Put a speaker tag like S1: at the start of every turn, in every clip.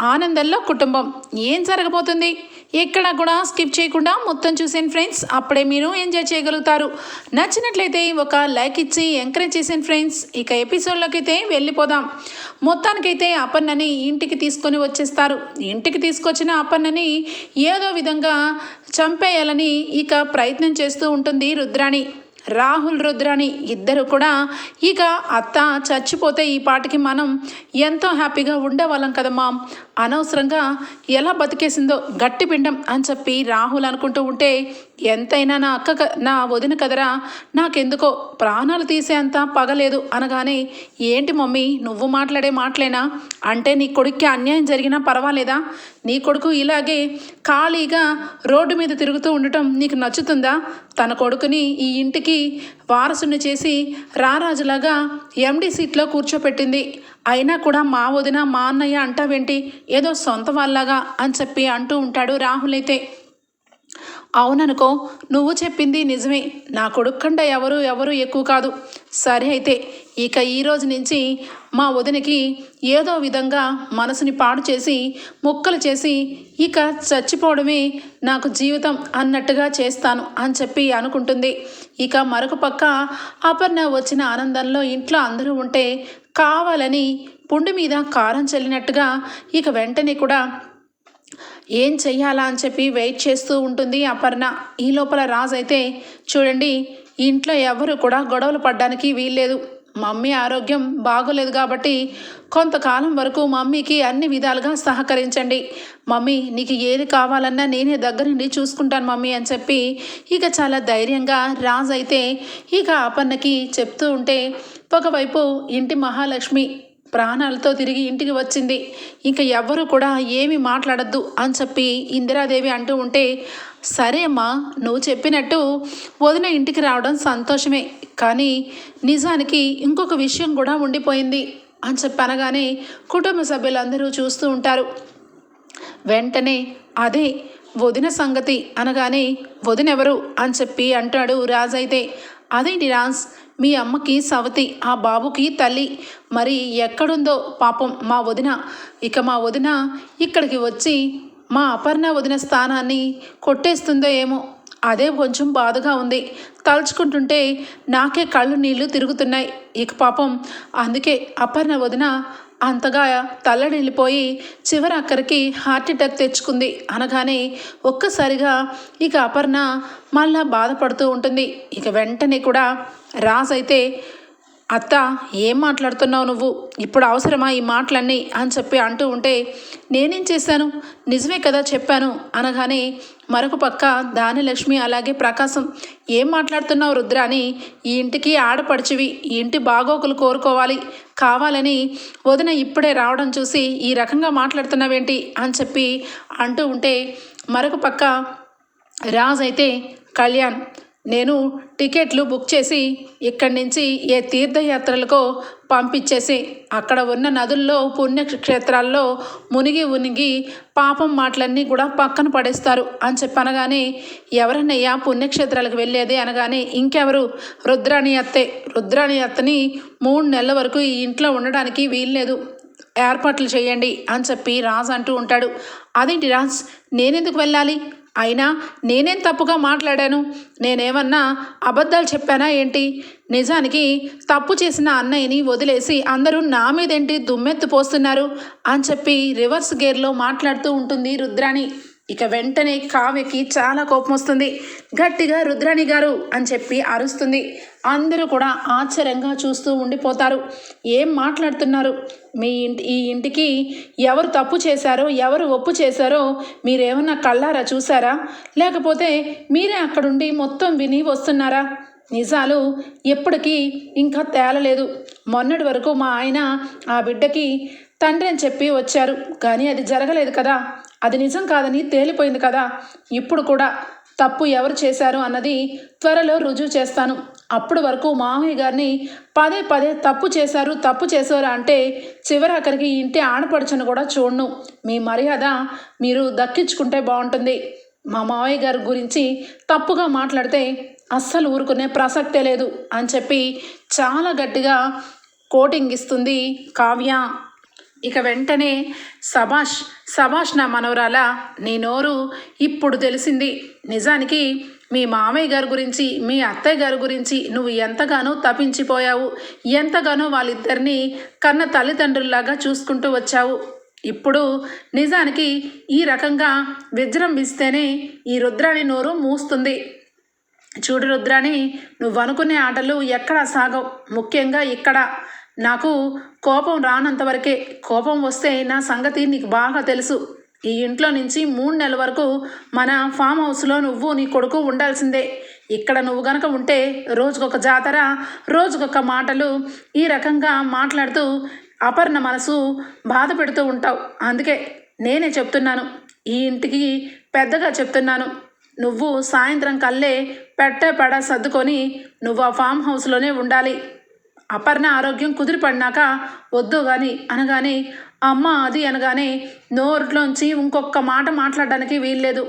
S1: ఆనందంలో కుటుంబం. ఏం జరగబోతుంది? ఎక్కడ కూడా స్కిప్ చేయకుండా మొత్తం చూసేయండి ఫ్రెండ్స్. అప్పుడే మీరు ఎంజాయ్ చేయగలుగుతారు. నచ్చినట్లయితే ఒక లైక్ ఇచ్చి ఎంకరేజ్ చేసేయండి ఫ్రెండ్స్. ఇక ఎపిసోడ్లోకి అయితే వెళ్ళిపోదాం. మొత్తానికైతే అపర్ణని ఇంటికి తీసుకొని వచ్చేస్తారు. ఇంటికి తీసుకొచ్చిన అపర్ణని ఏదో విధంగా చంపేయాలని ఇక ప్రయత్నం చేస్తూ ఉంటుంది రుద్రాణి. రాహుల్ రుద్రని ఇద్దరు కూడా ఇక అత్త చచ్చిపోతే ఈ పాటకి మనం ఎంతో హ్యాపీగా ఉండేవాళ్ళం కదమ్మా. అనవసరంగా ఎలా బతికేసిందో గట్టి పిండం అని చెప్పి రాహుల్ అనుకుంటూ ఉంటే ఎంతైనా నా అక్క క- నా వదిన కదరా నాకెందుకో ప్రాణాలు తీసేంత పగలేదు అనగానే ఏంటి మమ్మీ నువ్వు మాట్లాడే మాటలేనా? అంటే నీ కొడుక్కి అన్యాయం జరిగినా పర్వాలేదా? నీ కొడుకు ఇలాగే ఖాళీగా రోడ్డు మీద తిరుగుతూ ఉండటం నీకు నచ్చుతుందా? తన కొడుకుని ఈ ఇంటికి వారసుని చేసి రారాజులాగా ఎండి సీట్లో కూర్చోపెట్టింది. అయినా కూడా మా వదిన మా అన్నయ్య అంటావేంటి? ఏదో సొంత వాళ్ళగా అని చెప్పి అంటూ ఉంటాడు రాహుల్ అయితే. అవుననుకో నువ్వు చెప్పింది నిజమే. నా కొడుకు ఎవరు ఎవరు ఎక్కువ కాదు. సరే అయితే ఇక ఈ రోజు నుంచి మా వదినకి ఏదో విధంగా మనసుని పాడు చేసి ముక్కలు చేసి ఇక చచ్చిపోవడమే నాకు జీవితం అన్నట్టుగా చేస్తాను అని చెప్పి అనుకుంటుంది. ఇక మరొక పక్క అపర్ణ వచ్చిన ఆనందంలో ఇంట్లో అందరూ ఉంటే కావాలని పుండు మీద కారం చల్లినట్టుగా ఇక వెంటనే కూడా ఏం చెయ్యాలా అని చెప్పి వెయిట్ చేస్తూ ఉంటుంది అపర్ణ. ఈ లోపల రాజు అయితే చూడండి ఇంట్లో ఎవరు కూడా గొడవలు పడ్డానికి వీల్లేదు. మమ్మీ ఆరోగ్యం బాగోలేదు కాబట్టి కొంతకాలం వరకు మమ్మీకి అన్ని విధాలుగా సహకరించండి. మమ్మీ నీకు ఏది కావాలన్నా నేనే దగ్గరుండి చూసుకుంటాను మమ్మీ అని చెప్పి ఇక చాలా ధైర్యంగా రాజు అయితే ఇక అపర్ణకి చెప్తూ ఉంటే ఒకవైపు ఇంటి మహాలక్ష్మి ప్రాణాలతో తిరిగి ఇంటికి వచ్చింది. ఇంకా ఎవ్వరూ కూడా ఏమి మాట్లాడద్దు అని చెప్పి ఇందిరాదేవి అంటూ ఉంటే సరే అమ్మా నువ్వు చెప్పినట్టు వదిన ఇంటికి రావడం సంతోషమే. కానీ నిజానికి ఇంకొక విషయం కూడా ఉండిపోయింది అని చెప్పి అనగానే కుటుంబ సభ్యులందరూ చూస్తూ ఉంటారు. వెంటనే అదే వదిన సంగతి అనగానే వదినెవరు అని చెప్పి అంటాడు రాజైతే. అయితే అదేంటి రాజ్? మీ అమ్మకి సవతి ఆ బాబుకి తల్లి. మరి ఎక్కడుందో పాపం మా వదిన. ఇక మా వదిన ఇక్కడికి వచ్చి మా అపర్ణ వదిన స్థానాన్ని కొట్టేస్తుందో ఏమో. అదే కొంచెం బాధగా ఉంది. తలుచుకుంటుంటే నాకే కళ్ళు నీళ్ళు తిరుగుతున్నాయి. ఇక పాపం అందుకే అపర్ణ వదిన అంతగా తల్లడిల్లిపోయి చివరి అక్కరికి హార్ట్ అటాక్ తెచ్చుకుంది. అనగానే ఒక్కసారిగా ఇక అపర్ణ మళ్ళా బాధపడుతూ ఉంటుంది. ఇక వెంటనే కూడా రాజ్ అయితే అత్త ఏం మాట్లాడుతున్నావు నువ్వు? ఇప్పుడు అవసరమా ఈ మాటలన్నీ? అని చెప్పి అంటూ ఉంటే నేనేం చేశాను? నిజమే కదా చెప్పాను అనగానే మరొక పక్క దానిలక్ష్మి అలాగే ప్రకాశం ఏం మాట్లాడుతున్నావు రుద్ర అని ఈ ఇంటికి ఆడపడిచివి ఈ ఇంటి బాగోకులు కోరుకోవాలి కావాలని వదిన ఇప్పుడే రావడం చూసి ఈ రకంగా మాట్లాడుతున్నావేంటి? అని చెప్పి అంటూ ఉంటే మరొక పక్క రాజ్ అయితే కళ్యాణ్ నేను టికెట్లు బుక్ చేసి ఇక్కడి నుంచి ఏ తీర్థయాత్రలకో పంపించేసి అక్కడ ఉన్న నదుల్లో పుణ్యక్షేత్రాల్లో మునిగి ఉనిగి పాపం మాటలన్నీ కూడా పక్కన పడేస్తారు అని చెప్పనగానే ఎవరన్నయ్యా పుణ్యక్షేత్రాలకు వెళ్ళేది? అనగానే ఇంకెవరు? రుద్రాణి అత్తే. రుద్రాణి అత్తని మూడు నెలల వరకు ఈ ఇంట్లో ఉండడానికి వీల్లేదు. ఏర్పాట్లు చేయండి అని చెప్పి రాజ్ అంటూ ఉంటాడు. అదేంటి రాజ్? నేనెందుకు వెళ్ళాలి? అయినా నేనేం తప్పుగా మాట్లాడాను? నేనేమన్నా అబద్ధాలు చెప్పానా ఏంటి? నిజానికి తప్పు చేసిన అన్నయ్యని వదిలేసి అందరూ నా మీదేంటి దుమ్మెత్తు పోస్తున్నారు? అని చెప్పి రివర్స్ గేర్లో మాట్లాడుతూ ఉంటుంది రుద్రాణి. ఇక వెంటనే కావ్యకి చాలా కోపం వస్తుంది. గట్టిగా రుద్రాణి గారు అని చెప్పి అరుస్తుంది. అందరూ కూడా ఆశ్చర్యంగా చూస్తూ ఉండిపోతారు. ఏం మాట్లాడుతున్నారు? మీ ఇంటి ఈ ఇంటికి ఎవరు తప్పు చేశారో ఎవరు ఒప్పు చేశారో మీరేమన్నా కళ్ళారా చూసారా లేకపోతే మీరే అక్కడుండి మొత్తం విని వస్తున్నారా? నిజాలు ఎప్పటికీ ఇంకా తేలలేదు. మొన్నటి వరకు మా ఆయన ఆ బిడ్డకి తండ్రి అని చెప్పి వచ్చారు. కానీ అది జరగలేదు కదా? అది నిజం కాదని తేలిపోయింది కదా. ఇప్పుడు కూడా తప్పు ఎవరు చేశారు అన్నది త్వరలో రుజువు చేస్తాను. అప్పటి వరకు మామయ్య గారిని పదే పదే తప్పు చేశారు తప్పు చేశారు అంటే చివరి అక్కడికి ఇంటి ఆడపడుచును కూడా చూడను. మీ మర్యాద మీరు దక్కించుకుంటే బాగుంటుంది. మా మామయ్య గారి గురించి తప్పుగా మాట్లాడితే అస్సలు ఊరుకునే ప్రసక్తే లేదు అని చెప్పి చాలా గట్టిగా కోటింగ్ ఇస్తుంది కావ్య. ఇక వెంటనే సభాష్ సభాష్ నా మనవరాల నీ నోరు ఇప్పుడు తెలిసింది. నిజానికి మీ మామయ్య గారి గురించి మీ అత్తయ్య గారి గురించి నువ్వు ఎంతగానో తపించిపోయావు. ఎంతగానో వాళ్ళిద్దరినీ కన్న తల్లిదండ్రుల్లాగా చూసుకుంటూ వచ్చావు. ఇప్పుడు నిజానికి ఈ రకంగా విజృంభిస్తేనే ఈ రుద్రాణి నోరు మూస్తుంది. చూడు రుద్రాణి నువ్వు అనుకునే ఆటలు ఎక్కడ సాగవు. ముఖ్యంగా ఇక్కడ నాకు కోపం రానంత వరకే కోపం వస్తే నా సంగతి నీకు బాగా తెలుసు. ఈ ఇంట్లో నుంచి మూడు నెలల వరకు మన ఫామ్ హౌస్లో నువ్వు నీ కొడుకు ఉండాల్సిందే. ఇక్కడ నువ్వు గనక ఉంటే రోజుకొక జాతర రోజుకొక మాటలు ఈ రకంగా మాట్లాడుతూ అపర్ణ మనసు బాధ పెడుతూ ఉంటావు. అందుకే నేనే చెప్తున్నాను. ఈ ఇంటికి పెద్దగా చెప్తున్నాను. నువ్వు సాయంత్రం కల్లే పెట్టే పెడ సర్దుకొని నువ్వు ఆ ఫామ్ హౌస్లోనే ఉండాలి. అపర్ణ ఆరోగ్యం కుదిరిపడినాక వద్దు కానీ అనగానే అమ్మ అది అనగానే నోరులోంచి ఇంకొక మాట మాట్లాడడానికి వీల్లేదు.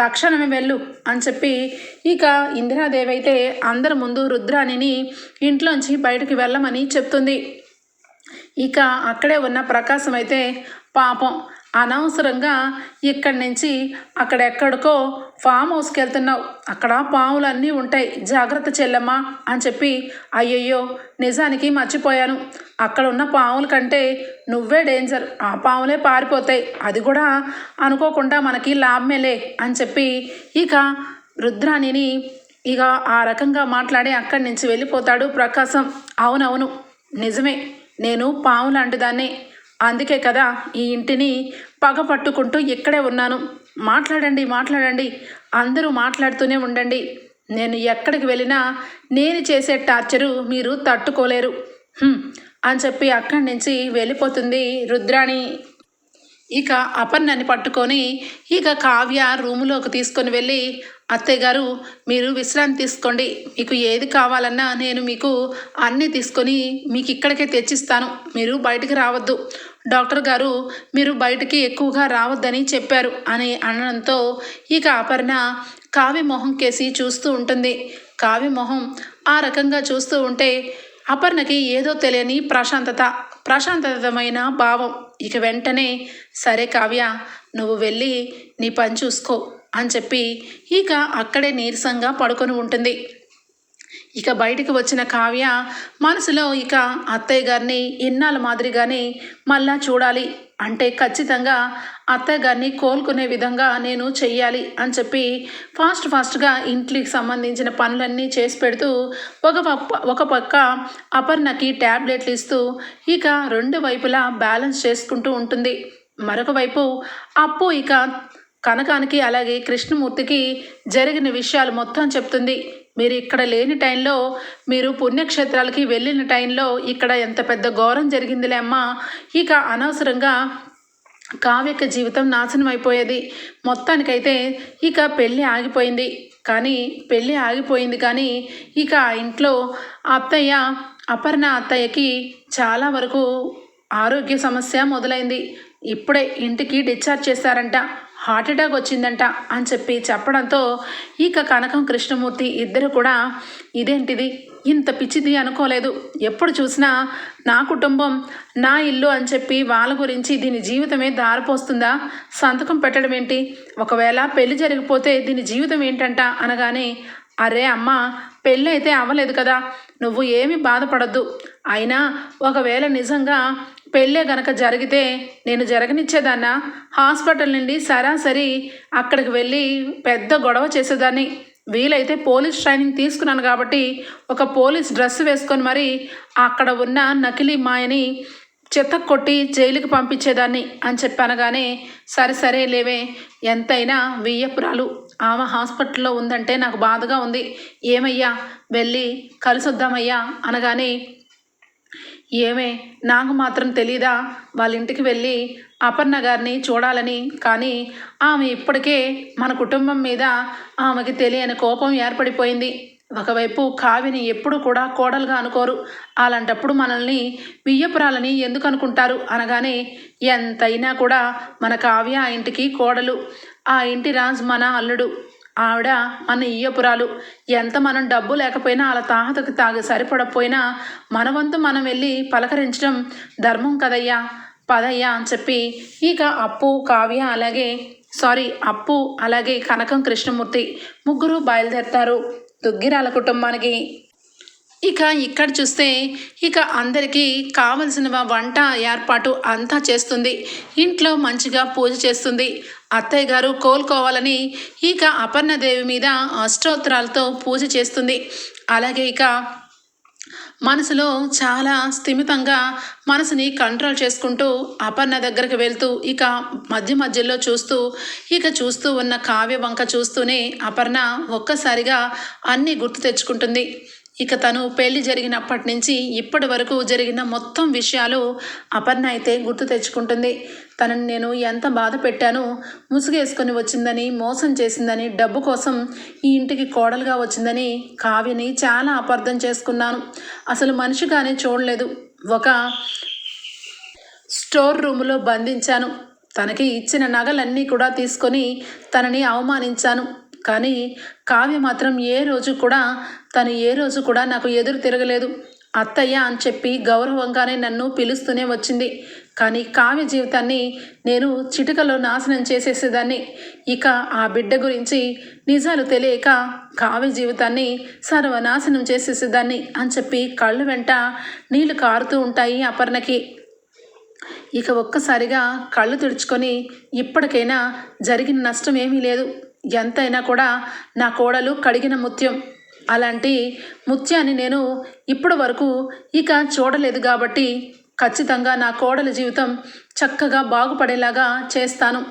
S1: తక్షణమే వెళ్ళు అని చెప్పి ఇక ఇందిరాదేవి అయితే అందరి ముందు రుద్రాణిని ఇంట్లోంచి బయటికి వెళ్ళమని చెప్తుంది. ఇక అక్కడే ఉన్న ప్రకాశం అయితే పాపం. అనవసరంగా ఇక్కడి నుంచి అక్కడెక్కడికో ఫామ్ హౌస్కి వెళ్తున్నావు అక్కడ పాములన్నీ ఉంటాయి. జాగ్రత్త చెల్లమ్మా అని చెప్పి అయ్యయ్యో నిజానికి మర్చిపోయాను. అక్కడ ఉన్న పాముల కంటే నువ్వే డేంజర్. ఆ పాములే పారిపోతాయి. అది కూడా అనుకోకుండా మనకి లాభమేలే అని చెప్పి ఇక రుద్రాణిని ఇక ఆ రకంగా మాట్లాడి అక్కడి నుంచి వెళ్ళిపోతాడు ప్రకాశం. అవునవును నిజమే. నేను పాము లాంటిదాన్ని. అందుకే కదా ఈ ఇంటిని పగ పట్టుకుంటూ ఇక్కడే ఉన్నాను. మాట్లాడండి మాట్లాడండి. అందరూ మాట్లాడుతూనే ఉండండి. నేను ఎక్కడికి వెళ్ళినా నేను చేసే టార్చరు మీరు తట్టుకోలేరు. అని చెప్పి అక్కడి నుంచి వెళ్ళిపోతుంది రుద్రాణి. ఇక అపర్ణని పట్టుకొని ఇక కావ్య రూములోకి తీసుకొని వెళ్ళి అత్తయ్య గారు మీరు విశ్రాంతి తీసుకోండి. మీకు ఏది కావాలన్నా నేను మీకు అన్నీ తీసుకొని మీకు ఇక్కడికే తెచ్చిస్తాను. మీరు బయటికి రావద్దు. డాక్టర్ గారు మీరు బయటికి ఎక్కువగా రావద్దని చెప్పారు అని అనడంతో ఇక అపర్ణ కావ్య మొహం కేసి చూస్తూ ఉంటుంది. కావ్య మొహం ఆ రకంగా చూస్తూ ఉంటే అపర్ణకి ఏదో తెలియని ప్రశాంతత ప్రశాంతతమైన భావం. ఇక వెంటనే సరే కావ్య నువ్వు వెళ్ళి నీ పని చూసుకో అని చెప్పి ఇక అక్కడే నీరసంగా పడుకొని ఉంటుంది. ఇక బయటికి వచ్చిన కావ్య మనసులో ఇక అత్తయ్య గారిని ఇన్నాళ్ళ మాదిరిగానే మళ్ళా చూడాలి. అంటే ఖచ్చితంగా అత్తయ్య గారిని కోలుకునే విధంగా నేను చెయ్యాలి అని చెప్పి ఫాస్ట్ ఫాస్ట్గా ఇంట్లోకి సంబంధించిన పనులన్నీ చేసి పెడుతూ ఒక పక్క ఒక పక్క అపర్ణకి ట్యాబ్లెట్లు ఇస్తూ ఇక రెండు వైపులా బ్యాలెన్స్ చేసుకుంటూ ఉంటుంది. మరొక వైపు అప్పు ఇక కనకానికి అలాగే కృష్ణమూర్తికి జరిగిన విషయాలు మొత్తం చెప్తుంది. మీరు ఇక్కడ లేని టైంలో మీరు పుణ్యక్షేత్రాలకి వెళ్ళిన టైంలో ఇక్కడ ఎంత పెద్ద ఘోరం జరిగిందిలే అమ్మా. ఇక అనవసరంగా కావ్యక జీవితం నాశనం అయిపోయేది. మొత్తానికైతే ఇక పెళ్ళి ఆగిపోయింది. కానీ పెళ్ళి ఆగిపోయింది కానీ ఇక ఆ ఇంట్లో అత్తయ్య అపర్ణ అత్తయ్యకి చాలా వరకు ఆరోగ్య సమస్య మొదలైంది. ఇప్పుడే ఇంటికి డిశ్చార్జ్ చేశారంట. హార్ట్ అటాక్ వచ్చిందంట అని చెప్పి చెప్పడంతో ఇక కనకం కృష్ణమూర్తి ఇద్దరు కూడా ఇదేంటిది? ఇంత పిచ్చిది అనుకోలేదు. ఎప్పుడు చూసినా నా కుటుంబం నా ఇల్లు అని చెప్పి వాళ్ళ గురించి దీని జీవితమే దారిపోస్తుందా సంతకం పెట్టడం ఏంటి? ఒకవేళ పెళ్ళి జరిగిపోతే దీని జీవితం ఏంటంట? అనగానే అరే అమ్మ పెళ్ళి అయితే అవ్వలేదు కదా. నువ్వు ఏమీ బాధపడద్దు. అయినా ఒకవేళ నిజంగా పెళ్ళే గనక జరిగితే నేను జరగనిచ్చేదాన్నా. హాస్పిటల్ నుండి సరాసరి అక్కడికి వెళ్ళి పెద్ద గొడవ చేసేదాన్ని. వీలైతే పోలీస్ ట్రైనింగ్ తీసుకున్నాను కాబట్టి ఒక పోలీస్ డ్రెస్ వేసుకొని మరి అక్కడ ఉన్న నకిలీ మాయని చెత్త కొట్టి జైలుకి పంపించేదాన్ని అని చెప్పనగానే సరే సరే లేవే ఎంతైనా వెయ్యపురాలు. ఆమె హాస్పిటల్లో ఉందంటే నాకు బాధగా ఉంది. ఏమయ్యా వెళ్ళి కలిసొద్దామయ్యా అనగానే ఏమే నాకు మాత్రం తెలీదా? వాళ్ళ ఇంటికి వెళ్ళి అపర్ణ గారిని చూడాలని. కానీ ఆమె ఇప్పటికే మన కుటుంబం మీద ఆమెకి తెలియని కోపం ఏర్పడిపోయింది. ఒకవైపు కావిని ఎప్పుడు కూడా కోడలుగా అనుకోరు. అలాంటప్పుడు మనల్ని బియ్యపురాలని ఎందుకు అనుకుంటారు? అనగానే ఎంతైనా కూడా మన కావ్య ఆ ఇంటికి కోడలు. ఆ ఇంటి రాజు మన అల్లుడు. ఆవిడ మన ఇయ్యపురాలు ఎంత మనం డబ్బు లేకపోయినా అలా తాహతకు తాగి సరిపడకపోయినా మన వంతు మనం వెళ్ళి పలకరించడం ధర్మం కదయ్యా పదయ్యా అని చెప్పి ఇక అప్పు కావ్య అలాగే సారీ అప్పు అలాగే కనకం కృష్ణమూర్తి ముగ్గురు బయలుదేరతారు. దుగ్గిరాల కుటుంబానికి ఇక ఇక్కడ చూస్తే ఇక అందరికీ కావలసిన వంట ఏర్పాటు అంతా చేస్తుంది. ఇంట్లో మంచిగా పూజ చేస్తుంది. అత్తయ్య గారు కోలుకోవాలని ఇక అపర్ణదేవి మీద అష్టోత్తరాలతో పూజ చేస్తుంది. అలాగే ఇక మనసులో చాలా స్థిమితంగా మనసుని కంట్రోల్ చేసుకుంటూ అపర్ణ దగ్గరికి వెళ్తూ ఇక మధ్య మధ్యలో చూస్తూ ఇక చూస్తూ ఉన్న కావ్య వంక చూస్తూనే అపర్ణ ఒక్కసారిగా అన్నీ గుర్తు తెచ్చుకుంటుంది. ఇక తను పెళ్ళి జరిగినప్పటి నుంచి ఇప్పటి వరకు జరిగిన మొత్తం విషయాలు అపర్ణ అయితే గుర్తు తెచ్చుకుంటుంది. తనని నేను ఎంత బాధ పెట్టానో ముసుగేసుకొని వచ్చిందని మోసం చేసిందని డబ్బు కోసం ఈ ఇంటికి కోడలుగా వచ్చిందని కావ్యని చాలా అపార్థం చేసుకున్నాను. అసలు మనిషిగానే చూడలేదు. ఒక స్టోర్ రూములో బంధించాను. తనకి ఇచ్చిన నగలన్నీ కూడా తీసుకొని తనని అవమానించాను. కానీ కావ్య మాత్రం ఏ రోజు కూడా తను ఏ రోజు కూడా నాకు ఎదురు తిరగలేదు. అత్తయ్య అని చెప్పి గౌరవంగానే నన్ను పిలుస్తూనే వచ్చింది. కానీ కావ్య జీవితాన్ని నేను చిటికలో నాశనం చేసేసేదాన్ని. ఇక ఆ బిడ్డ గురించి నిజాలు తెలియక కావ్య జీవితాన్ని సర్వనాశనం చేసేసేదాన్ని అని చెప్పి కళ్ళు వెంట నీళ్ళు కారుతూ ఉంటాయి అపర్ణకి. ఇక ఒక్కసారిగా కళ్ళు తుడుచుకొని ఇప్పటికైనా జరిగిన నష్టం ఏమీ లేదు. ఎంతైనా కూడా నా కోడలు కడిగిన ముత్యం. అలాంటి ముత్యాన్ని నేను ఇప్పటి వరకు ఇక చూడలేదు కాబట్టి ఖచ్చితంగా నా కోడల జీవితం చక్కగా బాగుపడేలాగా చేస్తాను.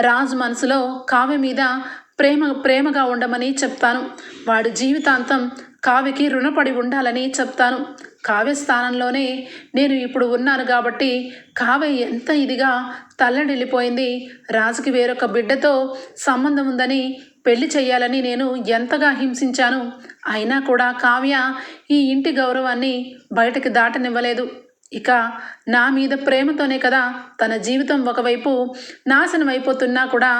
S1: రాజు మనసులో కావ్య మీద ప్రేమ ప్రేమగా ఉండమని చెప్తాను. వాడి జీవితాంతం కావ్యకి రుణపడి ఉండాలని చెప్తాను. కావ్య స్థానంలోనే నేను ఇప్పుడు ఉన్నాను కాబట్టి కావ్య ఎంత ఇదిగా తల్లడిల్లిపోయింది. రాజుకి వేరొక బిడ్డతో సంబంధం ఉందని పెళ్ళి చేయాలని నేను ఎంతగా హింసించాను. అయినా కూడా కావ్య ఈ ఇంటి గౌరవాన్ని బయటకు దాటనివ్వలేదు. ఇక నా మీద ప్రేమతోనే కదా తన జీవితం ఒకవైపు నాశనం అయిపోతున్నా కూడా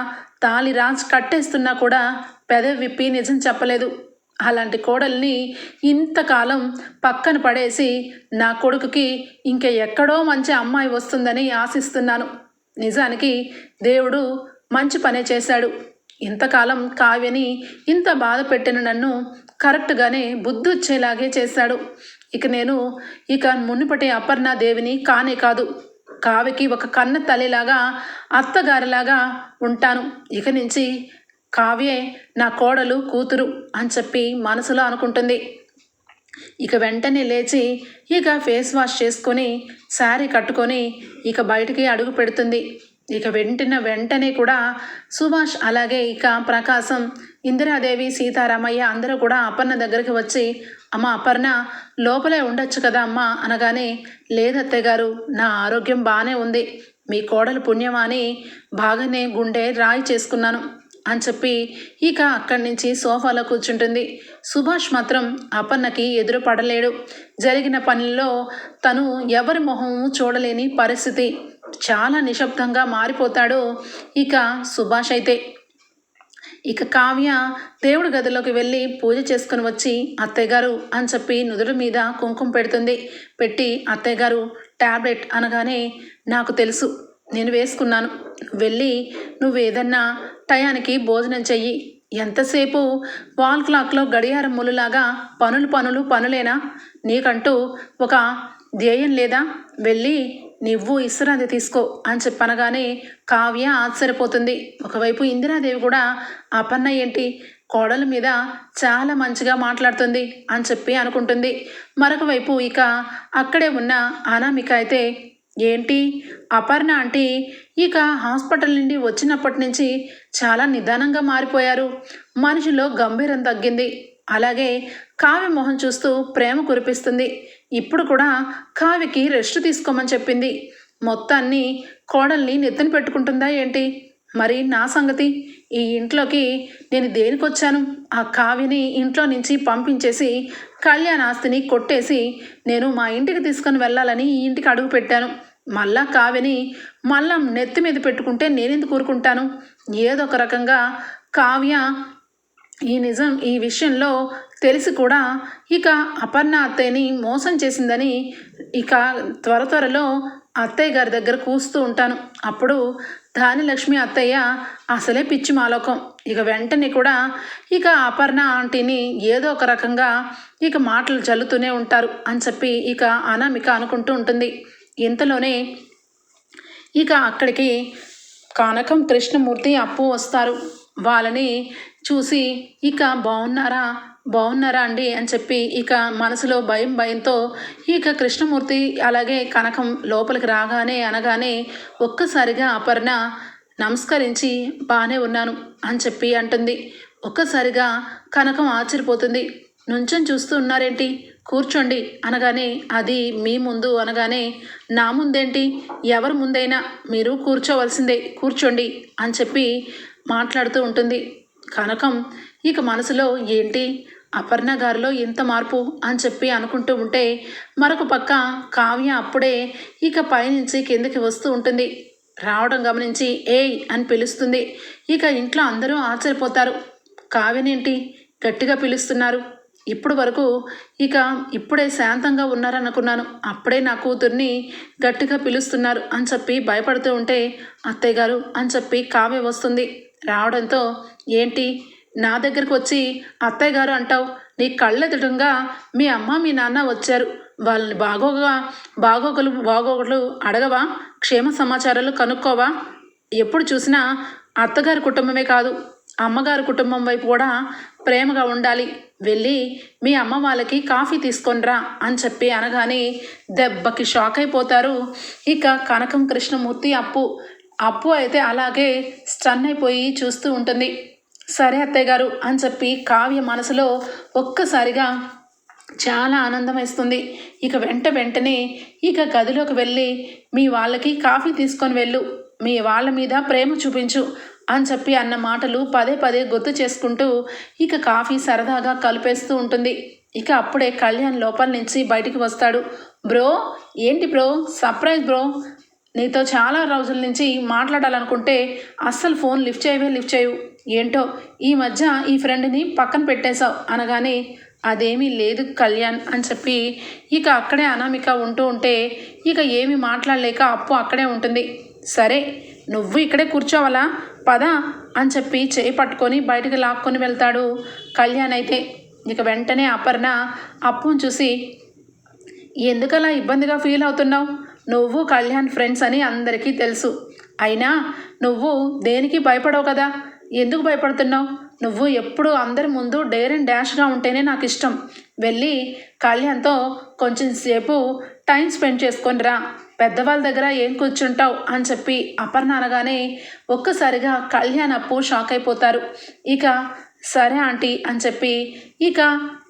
S1: తాలి రాజ్ కట్టేస్తున్నా కూడా పెదవి విప్పి నిజం చెప్పలేదు. అలాంటి కోడల్ని ఇంతకాలం పక్కన పడేసి నా కొడుకుకి ఇంక ఎక్కడో మంచి అమ్మాయి వస్తుందని ఆశిస్తున్నాను. నిజానికి దేవుడు మంచి పనే చేశాడు. ఇంతకాలం కావ్యని ఇంత బాధ పెట్టిన నన్ను కరెక్ట్గానే బుద్ధి వచ్చేలాగే చేశాడు. ఇక నేను ఇక మునిపటి అపర్ణాదేవిని కానే కాదు కావ్యకి ఒక కన్న తల్లిలాగా అత్తగారిలాగా ఉంటాను. ఇక నుంచి కావ్యే నా కోడలు కూతురు అని చెప్పి మనసులో అనుకుంటుంది. ఇక వెంటనే లేచి ఇక ఫేస్ వాష్ చేసుకొని శారీ కట్టుకొని ఇక బయటికి అడుగు పెడుతుంది. ఇక వెంటనే వెంటనే కూడా సుభాష్ అలాగే ఇక ప్రకాశం ఇందిరాదేవి సీతారామయ్య అందరూ కూడా అపర్ణ దగ్గరికి వచ్చి అమ్మ అపర్ణ లోపలే ఉండొచ్చు కదా అమ్మ అనగానే లేదత్తయ్య గారు నా ఆరోగ్యం బాగానే ఉంది. మీ కోడలు పుణ్యమా అని బాగానే గుండె రాయి చేసుకున్నాను. అని చెప్పి ఇక అక్కడి నుంచి సోఫాలో కూర్చుంటుంది. సుభాష్ మాత్రం అపర్ణకి ఎదురు పడలేడు. జరిగిన పనుల్లో తను ఎవరి మొహము చూడలేని పరిస్థితి. చాలా నిశ్శబ్దంగా మారిపోతాడు ఇక సుభాష్ అయితే. ఇక కావ్య దేవుడి గదిలోకి వెళ్ళి పూజ చేసుకుని వచ్చి అత్తయ్యగారు అని చెప్పి నుదుడు మీద కుంకుమ పెడుతుంది. పెట్టి అత్తయ్యగారు ట్యాబ్లెట్ అనగానే నాకు తెలుసు. నేను వేసుకున్నాను. వెళ్ళి నువ్వు ఏదన్నా టయానికి భోజనం చెయ్యి. ఎంతసేపు? వాల్ క్లాక్లో గడియారం ములులాగా పనులు పనులు పనులేనా? నీకంటూ ఒక ధ్యేయం లేదా? వెళ్ళి నువ్వు ఇసురాది తీసుకో అని చెప్పనగానే కావ్య ఆశ్చర్యపోతుంది. ఒకవైపు ఇందిరాదేవి కూడా అపన్న ఏంటి? కోడల మీద చాలా మంచిగా మాట్లాడుతుంది అని చెప్పి అనుకుంటుంది. మరొక వైపు ఇక అక్కడే ఉన్న అనామిక అయితే ఏంటి? అపర్ణ అంటే ఇక హాస్పిటల్ నుండి వచ్చినప్పటి నుంచి చాలా నిదానంగా మారిపోయారు. మనిషిలో గంభీరం తగ్గింది. అలాగే కావ్య మొహం చూస్తూ ప్రేమ కురిపిస్తుంది. ఇప్పుడు కూడా కావ్యకి రెస్ట్ తీసుకోమని చెప్పింది. మొత్తాన్ని కోడల్ని నెత్తిన పెట్టుకుంటుందా ఏంటి? మరి నా సంగతి? ఈ ఇంట్లోకి నేను దేనికి వచ్చాను ఆ కావ్యని ఇంట్లో నుంచి పంపించేసి కళ్యాణ ఆస్తిని కొట్టేసి నేను మా ఇంటికి తీసుకొని వెళ్ళాలని ఈ ఇంటికి అడుగు పెట్టాను. మళ్ళా కావ్యని మళ్ళా నెత్తి మీద పెట్టుకుంటే నేనెందుకు కూరుకుంటాను ఏదో ఒక రకంగా కావ్య ఈ నిజం ఈ విషయంలో తెలిసి కూడా ఇక అపర్ణ అత్తయ్యని మోసం చేసిందని ఇక త్వర త్వరలో అత్తయ్య గారి దగ్గర కూస్తూ ఉంటాను. అప్పుడు ధానిలక్ష్మి అత్తయ్య అసలే పిచ్చి మాలోకం. ఇక వెంటనే కూడా ఇక అపర్ణ ఆంటీని ఏదో ఒక రకంగా ఇక మాటలు చల్లుతూనే ఉంటారు అని చెప్పి ఇక అనామిక అనుకుంటూ ఉంటుంది. ఇంతలోనే ఇక అక్కడికి కనకం కృష్ణమూర్తి అప్పు వస్తారు. వాళ్ళని చూసి ఇక బాగున్నారా బాగున్నారా అండి అని చెప్పి ఇక మనసులో భయం భయంతో ఇక కృష్ణమూర్తి అలాగే కనకం లోపలికి రాగానే అనగానే ఒక్కసారిగా అపర్ణ నమస్కరించి బాగానే ఉన్నాను అని చెప్పి అంటుంది. ఒక్కసారిగా కనకం ఆశ్చర్యపోతుంది. నుంచొని చూస్తూ ఉన్నారేంటి? కూర్చోండి అనగానే అది మీ ముందు అనగానే నా ముందేంటి? ఎవరి ముందైనా మీరు కూర్చోవలసిందే కూర్చోండి అని చెప్పి మాట్లాడుతూ ఉంటుంది. కనకం ఇక మనసులో ఏంటి? అపర్ణ గారిలో ఇంత మార్పు అని చెప్పి అనుకుంటూ ఉంటే మరొక పక్క కావ్య అప్పుడే ఇక పైనుంచి కిందకి వస్తూ ఉంటుంది. రావడం గమనించి ఏయ్ అని పిలుస్తుంది. ఇక ఇంట్లో అందరూ ఆశ్చర్యపోతారు. కావ్యనేంటి? గట్టిగా పిలుస్తున్నారు. ఇప్పుడు వరకు ఇక ఇప్పుడే శాంతంగా ఉన్నారనుకున్నాను. అప్పుడే నా కూతుర్ని గట్టిగా పిలుస్తున్నారు అని చెప్పి భయపడుతూ ఉంటే అత్తయ్య గారు అని చెప్పి కావ్య వస్తుంది. రావడంతో ఏంటి? నా దగ్గరకు వచ్చి అత్తయ్య గారు అంటావు నీ కళ్ళెదుటంగా మీ అమ్మ మీ నాన్న వచ్చారు. వాళ్ళని బాగోగా బాగోగులు బాగోగులు అడగవా? క్షేమ సమాచారాలు కనుక్కోవా? ఎప్పుడు చూసినా అత్తగారి కుటుంబమే కాదు అమ్మగారి కుటుంబం వైపు కూడా ప్రేమగా ఉండాలి. వెళ్ళి మీ అమ్మ వాళ్ళకి కాఫీ తీసుకొనిరా అని చెప్పి అనగానే దెబ్బకి షాక్ అయిపోతారు. ఇక కనకం కృష్ణమూర్తి అప్పు అప్పు అయితే అలాగే స్టన్ అయిపోయి చూస్తూ ఉంటుంది. సరే అత్తయ్య గారు అని చెప్పి కావ్య మనసులో ఒక్కసారిగా చాలా ఆనందం వేస్తుంది. ఇక వెంట వెంటనే ఇక గదిలోకి వెళ్ళి మీ వాళ్ళకి కాఫీ తీసుకొని వెళ్ళు మీ వాళ్ళ మీద ప్రేమ చూపించు అని చెప్పి అన్న మాటలు పదే పదే గుర్తు చేసుకుంటూ ఇక కాఫీ సరదాగా కలిపేస్తూ ఉంటుంది. ఇక అప్పుడే కళ్యాణ్ లోపల నుంచి బయటికి వస్తాడు. బ్రో ఏంటి బ్రో? Surprise bro! నీతో చాలా రోజుల నుంచి మాట్లాడాలనుకుంటే అస్సలు ఫోన్ లిఫ్ట్ చేయవే లిఫ్ట్ చేయవు. ఏంటో? ఈ మధ్య ఈ ఫ్రెండ్ని పక్కన పెట్టేశావు అనగానే అదేమీ లేదు కళ్యాణ్ అని చెప్పి ఇక అక్కడే అనామిక ఉంటూ ఉంటే ఇక ఏమి మాట్లాడలేక అప్పు అక్కడే ఉంటుంది. సరే నువ్వు ఇక్కడే కూర్చోవాలా? పద అని చెప్పి చేయి పట్టుకొని బయటికి లాక్కొని వెళ్తాడు కళ్యాణ్ అయితే. ఇక వెంటనే అపర్ణ అప్పును చూసి ఎందుకలా ఇబ్బందిగా ఫీల్ అవుతున్నావు? నువ్వు కళ్యాణ్ ఫ్రెండ్స్ అని అందరికీ తెలుసు. అయినా నువ్వు దేనికి భయపడవు కదా? ఎందుకు భయపడుతున్నావు? నువ్వు ఎప్పుడు అందరి ముందు డేర్ అండ్ డాష్గా ఉంటేనే నాకు ఇష్టం. వెళ్ళి కళ్యాణ్తో కొంచెం సేపు టైం స్పెండ్ చేసుకొని రా. పెద్దవాళ్ళ దగ్గర ఏం కూర్చుంటావు? అని చెప్పి అపర్ణ అనగానే ఒక్కసారిగా కళ్యాణ్ అప్పు షాక్ అయిపోతారు. ఇక సరే ఆంటీ అని చెప్పి ఇక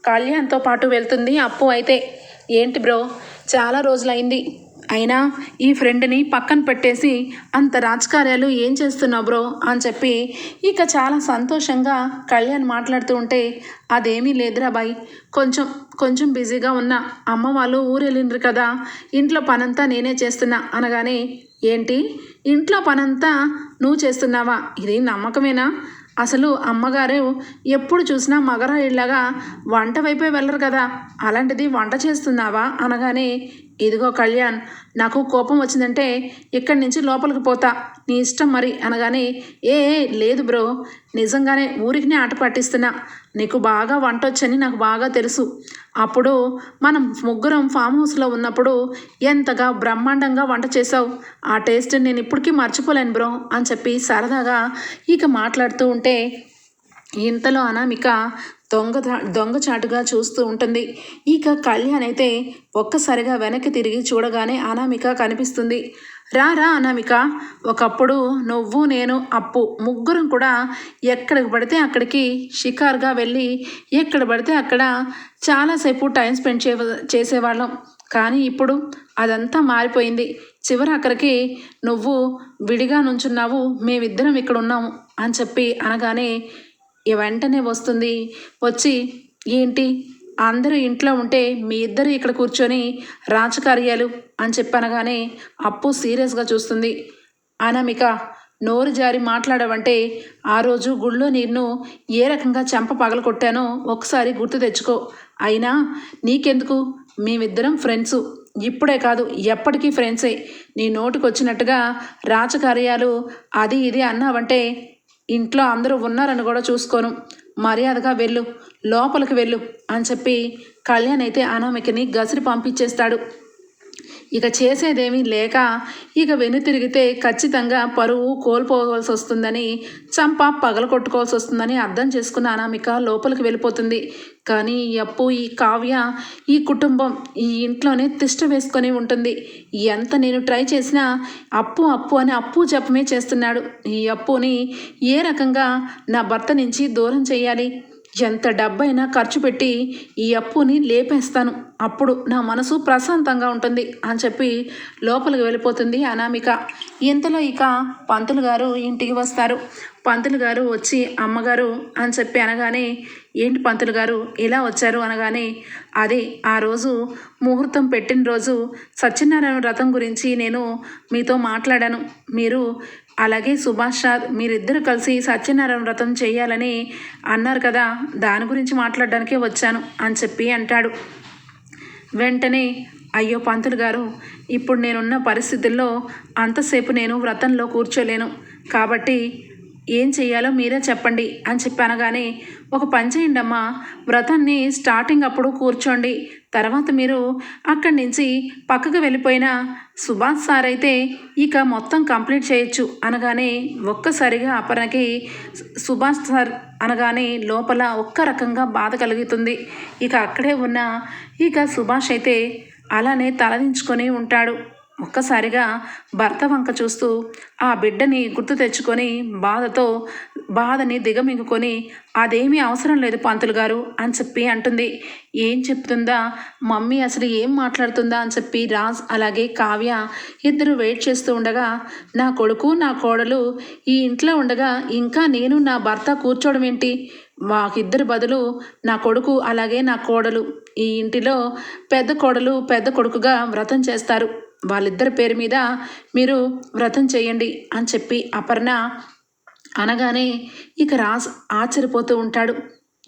S1: కళ్యాణ్తో పాటు వెళ్తుంది అప్పు అయితే. ఏంటి బ్రో? చాలా రోజులైంది. అయినా ఈ ఫ్రెండ్ని పక్కన పెట్టేసి అంత రాజకార్యాలు ఏం చేస్తున్నావు బ్రో? అని చెప్పి ఇక చాలా సంతోషంగా కళ్యాణ్ మాట్లాడుతూ ఉంటే అదేమీ లేదురా బాయ్. కొంచెం కొంచెం బిజీగా ఉన్నా అమ్మ వాళ్ళు ఊరు వెళ్ళిండ్రు కదా. ఇంట్లో పనంతా నేనే చేస్తున్నా. అనగానే ఏంటి? ఇంట్లో పనంతా నువ్వు చేస్తున్నావా? ఇది నమ్మకమేనా? అసలు అమ్మగారు ఎప్పుడు చూసినా మగరాయిలాగా వంట వైపే వెళ్ళరు కదా. అలాంటిది వంట చేస్తున్నావా? అనగానే ఇదిగో కళ్యాణ్ నాకు కోపం వచ్చిందంటే ఇక్కడి నుంచి లోపలికి పోతా. నీ ఇష్టం మరి అనగానే ఏ ఏ, లేదు బ్రో. నిజంగానే ఊరికినే ఆట పట్టిస్తున్నా. నీకు బాగా వంట వచ్చని నాకు బాగా తెలుసు. అప్పుడు మనం ముగ్గురం ఫామ్ హౌస్లో ఉన్నప్పుడు ఎంతగా బ్రహ్మాండంగా వంట చేసావు ఆ టేస్ట్ నేను ఇప్పటికీ మర్చిపోలేను బ్రో అని చెప్పి సరదాగా ఇక మాట్లాడుతూ ఉంటే ఇంతలో అనామిక దొంగ దొంగచాటుగా చూస్తూ ఉంటుంది. ఇక కళ్యాణ్ అయితే ఒక్కసారిగా వెనక్కి తిరిగి చూడగానే అనామిక కనిపిస్తుంది. రా రా అనామిక ఒకప్పుడు నువ్వు నేను అప్పు ముగ్గురం కూడా ఎక్కడికి పడితే అక్కడికి షికార్గా వెళ్ళి ఎక్కడ పడితే అక్కడ చాలాసేపు టైం స్పెండ్ చే చేసేవాళ్ళం. కానీ ఇప్పుడు అదంతా మారిపోయింది. చివరి అక్కడికి నువ్వు విడిగా నుంచున్నావు మేమిద్దరం ఇక్కడ ఉన్నాము అని చెప్పి అనగానే వెంటనే వస్తుంది? వచ్చి ఏంటి? అందరూ ఇంట్లో ఉంటే మీ ఇద్దరు ఇక్కడ కూర్చొని రాజకార్యాలు అని చెప్పనగానే అప్పు సీరియస్గా చూస్తుంది. అనామిక నోరు జారి మాట్లాడవంటే ఆ రోజు గుళ్ళో నిన్ను ఏ రకంగా చెంప పగలగొట్టానో ఒకసారి గుర్తు తెచ్చుకో. అయినా నీకెందుకు? మేమిద్దరం ఫ్రెండ్సు. ఇప్పుడే కాదు ఎప్పటికీ ఫ్రెండ్సే. నీ నోటికొచ్చినట్టుగా రాజకార్యాలు అది ఇది అన్నావంటే ఇంట్లో అందరూ ఉన్నారని కూడా చూసుకోను. మర్యాదగా వెళ్ళు లోపలికి వెళ్ళు అని చెప్పి కళ్యాణ్ అయితే అనామికని గసిరి పంపించేస్తాడు. ఇక చేసేదేమీ లేక ఇక వెనుతిరిగితే ఖచ్చితంగా పరువు కోల్పోవలసి వస్తుందని చంప పగల కొట్టుకోవాల్సి వస్తుందని అర్థం చేసుకున్న అనామిక లోపలికి వెళ్ళిపోతుంది. కానీ ఈ అప్పు ఈ కావ్య ఈ కుటుంబం ఈ ఇంట్లోనే తిష్ట వేసుకొని ఉంటుంది. ఎంత నేను ట్రై చేసినా అప్పు అప్పు అని అప్పు జపమే చేస్తున్నాడు. ఈ అప్పుని ఏ రకంగా నా భర్త నుంచి దూరం చేయాలి? ఎంత డబ్బైనా ఖర్చు పెట్టి ఈ అప్పుని లేపేస్తాను. అప్పుడు నా మనసు ప్రశాంతంగా ఉంటుంది అని చెప్పి లోపలికి వెళ్ళిపోతుంది అనామిక. ఇంతలో ఇక పంతులు గారు ఇంటికి వస్తారు. పంతులు గారు వచ్చి అమ్మగారు అని చెప్పి అనగానే ఏంటి పంతులు గారు ఇలా వచ్చారు? అనగానే అదే ఆ రోజు ముహూర్తం పెట్టిన రోజు సత్యనారాయణ వ్రతం గురించి నేను మీతో మాట్లాడాను. మీరు అలాగే సుభాష్ సార్ మీరిద్దరు కలిసి సత్యనారాయణ వ్రతం చేయాలని అన్నారు కదా దాని గురించి మాట్లాడడానికే వచ్చాను అని చెప్పి అంటాడు. వెంటనే అయ్యో పంతులు గారు ఇప్పుడు నేనున్న పరిస్థితుల్లో అంతసేపు నేను వ్రతంలో కూర్చోలేను. కాబట్టి ఏం చేయాలో మీరే చెప్పండి అని చెప్పి అనగానే ఒక పని చేయండి అమ్మా వ్రతాన్ని స్టార్టింగ్ అప్పుడు కూర్చోండి తర్వాత మీరు అక్కడి నుంచి పక్కకు వెళ్ళిపోయిన సుభాష్ సార్ అయితే ఇక మొత్తం కంప్లీట్ చేయొచ్చు అనగానే ఒక్కసారిగా అపర్ణకి సుభాష్ సార్ అనగానే లోపల ఒక్క రకంగా బాధ కలుగుతుంది. ఇక అక్కడే ఉన్న ఇక సుభాష్ అయితే అలానే తలదించుకొని ఉంటాడు. ఒక్కసారిగా భర్త వంక చూస్తూ ఆ బిడ్డని గుర్తు తెచ్చుకొని బాధతో బాధని దిగమింగుకొని అదేమీ అవసరం లేదు పంతులు గారు అని చెప్పి అంటుంది. ఏం చెప్తుందా? మమ్మీ అసలు ఏం మాట్లాడుతుందా? అని చెప్పి రాజ్ అలాగే కావ్య ఇద్దరు వెయిట్ చేస్తూ ఉండగా నా కొడుకు నా కోడలు ఈ ఇంట్లో ఉండగా ఇంకా నేను నా భర్త కూర్చోవడం ఏంటి? మాకిద్దరు బదులు నా కొడుకు అలాగే నా కోడలు. ఈ ఇంటిలో పెద్ద కోడలు పెద్ద కొడుకుగా వ్రతం చేస్తారు. వాళ్ళిద్దరి పేరు మీద మీరు వ్రతం చేయండి అని చెప్పి అపర్ణ అనగానే ఇక రాజ్ ఆశ్చర్యపోతూ ఉంటాడు.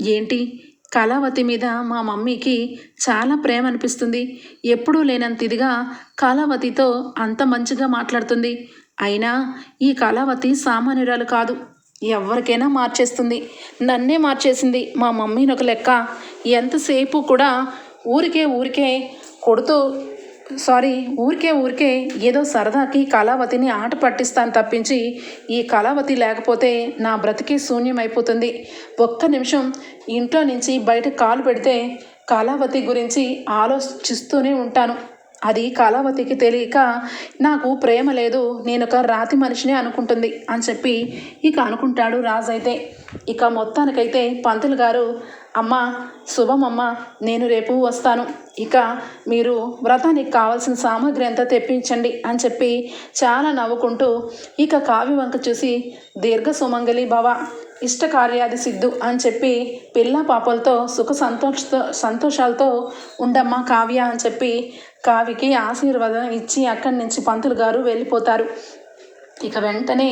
S1: ఏంటి? కళావతి మీద మా మమ్మీకి చాలా ప్రేమ అనిపిస్తుంది. ఎప్పుడూ లేనంత ఇదిగా కళావతితో అంత మంచిగా మాట్లాడుతుంది. అయినా ఈ కళావతి సామాన్యురాలు కాదు. ఎవరికైనా మార్చేస్తుంది. నన్నే మార్చేసింది మా మమ్మీని ఒక లెక్క. ఎంతసేపు కూడా ఊరికే ఊరికే కొడుతూ సారీ ఊరికే ఊరికే ఏదో సరదాకి కళావతిని ఆట పట్టిస్తాను తప్పించి ఈ కళావతి లేకపోతే నా బ్రతికే శూన్యమైపోతుంది ఒక్క నిమిషం ఇంట్లో నుంచి బయట కాలు పెడితే కళావతి గురించి ఆలోచిస్తూనే ఉంటాను. అది కళావతికి తెలియక నాకు ప్రేమ లేదు నేను ఒక రాతి మనిషిని అనుకుంటుంది అని చెప్పి ఇక అనుకుంటాడు రాజు అయితే. ఇక మొత్తానికైతే పంతులు గారు అమ్మ శుభమమ్మ నేను రేపు వస్తాను. ఇక మీరు వ్రతానికి కావాల్సిన సామాగ్రి అంతా తెప్పించండి అని చెప్పి చాలా నవ్వుకుంటూ ఇక కావ్య వంక చూసి దీర్ఘ సుమంగలి భవ ఇష్ట కార్యాది సిద్ధు అని చెప్పి పిల్ల పాపలతో సుఖ సంతోషతో సంతోషాలతో ఉండమ్మా కావ్య అని చెప్పి కావికి ఆశీర్వాదం ఇచ్చి అక్కడి నుంచి పంతులు గారు వెళ్ళిపోతారు. ఇక వెంటనే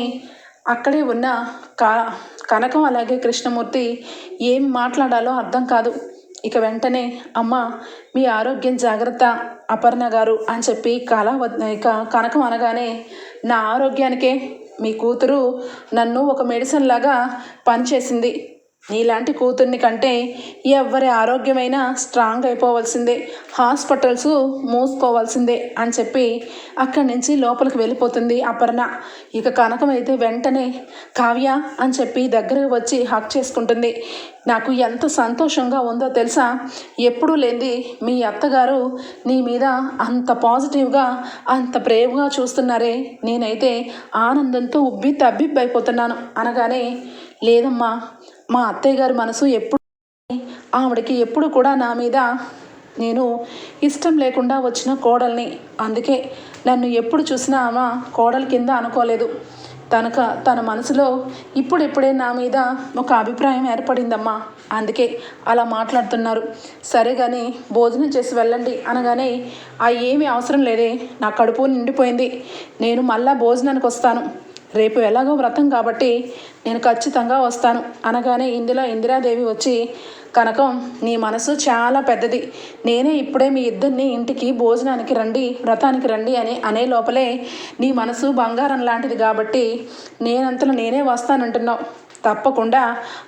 S1: అక్కడే ఉన్న కా కనకం అలాగే కృష్ణమూర్తి ఏం మాట్లాడాలో అర్థం కాదు. ఇక వెంటనే అమ్మ మీ ఆరోగ్యం జాగ్రత్త అపర్ణ గారు అని చెప్పి కళ ఇక కనకం అనగానే నా ఆరోగ్యానికే మీ కూతురు నన్ను ఒక మెడిసిన్ లాగా పనిచేసింది. నీలాంటి కూతుర్ని కంటే ఎవరి ఆరోగ్యమైనా స్ట్రాంగ్ అయిపోవాల్సిందే. హాస్పిటల్స్ మూసుకోవాల్సిందే అని చెప్పి అక్కడి నుంచి లోపలికి వెళ్ళిపోతుంది అపర్ణ. ఇక కనకమైతే వెంటనే కావ్య అని చెప్పి దగ్గరకు వచ్చి హక్ చేసుకుంటుంది. నాకు ఎంత సంతోషంగా ఉందో తెలుసా? ఎప్పుడూ లేనిది మీ అత్తగారు నీ మీద అంత పాజిటివ్గా అంత ప్రేమగా చూస్తున్నారే. నేనైతే ఆనందంతో ఉబ్బి తబ్బిబ్బైపోతున్నాను. అనగానే లేదమ్మా మా అత్తయ్య గారి మనసు ఎప్పుడు ఆవిడకి ఎప్పుడు కూడా నా మీద నేను ఇష్టం లేకుండా వచ్చిన కోడల్ని. అందుకే నన్ను ఎప్పుడు చూసినా ఆమె కోడలి కింద అనుకోలేదు. తనక తన మనసులో ఇప్పుడిప్పుడే నా మీద ఒక అభిప్రాయం ఏర్పడిందమ్మా. అందుకే అలా మాట్లాడుతున్నారు. సరే కానీ భోజనం చేసి వెళ్ళండి అనగానే ఆ ఏమీ అవసరం లేదే. నా కడుపు నిండిపోయింది. నేను మళ్ళా భోజనానికి వస్తాను రేపు ఎలాగో వ్రతం కాబట్టి నేను ఖచ్చితంగా వస్తాను. అనగానే ఇందులో ఇందిరాదేవి వచ్చి కనకం నీ మనసు చాలా పెద్దది. నేనే ఇప్పుడే మీ ఇద్దరిని ఇంటికి భోజనానికి రండి వ్రతానికి రండి అని అనే లోపలే నీ మనసు బంగారం లాంటిది కాబట్టి నేనంతలో నేనే వస్తానంటున్నావు. తప్పకుండా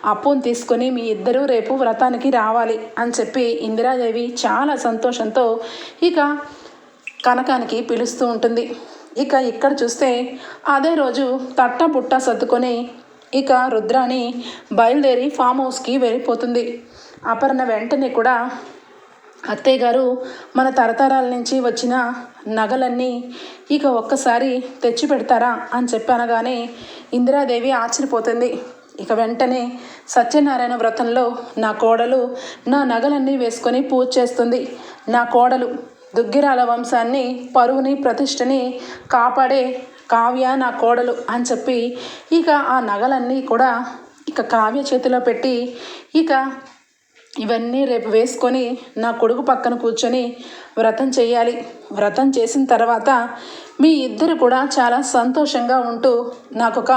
S1: అప్పును తీసుకొని మీ ఇద్దరూ రేపు వ్రతానికి రావాలి అని చెప్పి ఇందిరాదేవి చాలా సంతోషంతో ఇక కనకానికి పిలుస్తూ ఉంటుంది. ఇక ఇక్కడ చూస్తే అదే రోజు తట్ట పుట్ట సర్దుకొని ఇక రుద్రాని బయలుదేరి ఫామ్ హౌస్కి వెళ్ళిపోతుంది. అపర్ణ వెంటనే కూడా అత్తయ్య గారు మన తరతరాల నుంచి వచ్చిన నగలన్నీ ఇక ఒక్కసారి తెచ్చి పెడతారా అని చెప్పి అనగానే ఇందిరాదేవి ఆశ్చర్యపోతుంది. ఇక వెంటనే సత్యనారాయణ వ్రతంలో నా కోడలు నా నగలన్నీ వేసుకొని పూజ చేస్తుంది. నా కోడలు దుగ్గిరాల వంశాన్ని పరువుని ప్రతిష్టని కాపాడే కావ్య నా కోడలు అని చెప్పి ఇక ఆ నగలన్నీ కూడా ఇక కావ్య చేతిలో పెట్టి ఇక ఇవన్నీ రేపు వేసుకొని నా కొడుకు పక్కన కూర్చొని వ్రతం చేయాలి. వ్రతం చేసిన తర్వాత మీ ఇద్దరు కూడా చాలా సంతోషంగా ఉంటూ నాకు ఒక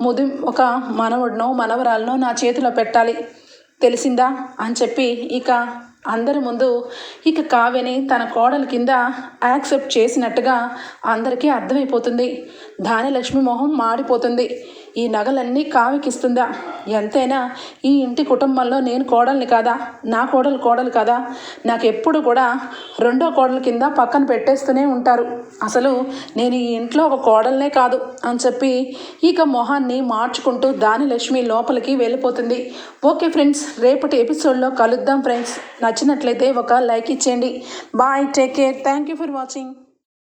S1: ముది ఒక మనవడినో మనవరాలనో నా చేతిలో పెట్టాలి. తెలిసిందా? అని చెప్పి ఇక అందరి ముందు ఇక కావ్యని తన కోడల కింద యాక్సెప్ట్ చేసినట్టుగా అందరికీ అర్థమైపోతుంది. దానిలక్ష్మి మొహం మాడిపోతుంది. ఈ నగలన్నీ కావికిస్తుందా? ఎంతైనా ఈ ఇంటి కుటుంబంలో నేను కోడల్ని కాదా? నా కోడలు కోడలు కాదా? నాకు ఎప్పుడు కూడా రెండో కోడల కింద పక్కన పెట్టేస్తూనే ఉంటారు. అసలు నేను ఈ ఇంట్లో ఒక కోడల్నే కాదు అని చెప్పి ఇక మొహాన్ని మార్చుకుంటూ దాని లక్ష్మి లోపలికి వెళ్ళిపోతుంది. ఓకే ఫ్రెండ్స్ రేపటి ఎపిసోడ్లో కలుద్దాం ఫ్రెండ్స్. నచ్చినట్లయితే ఒక లైక్ ఇచ్చేయండి. Bye take care. Thank you for watching.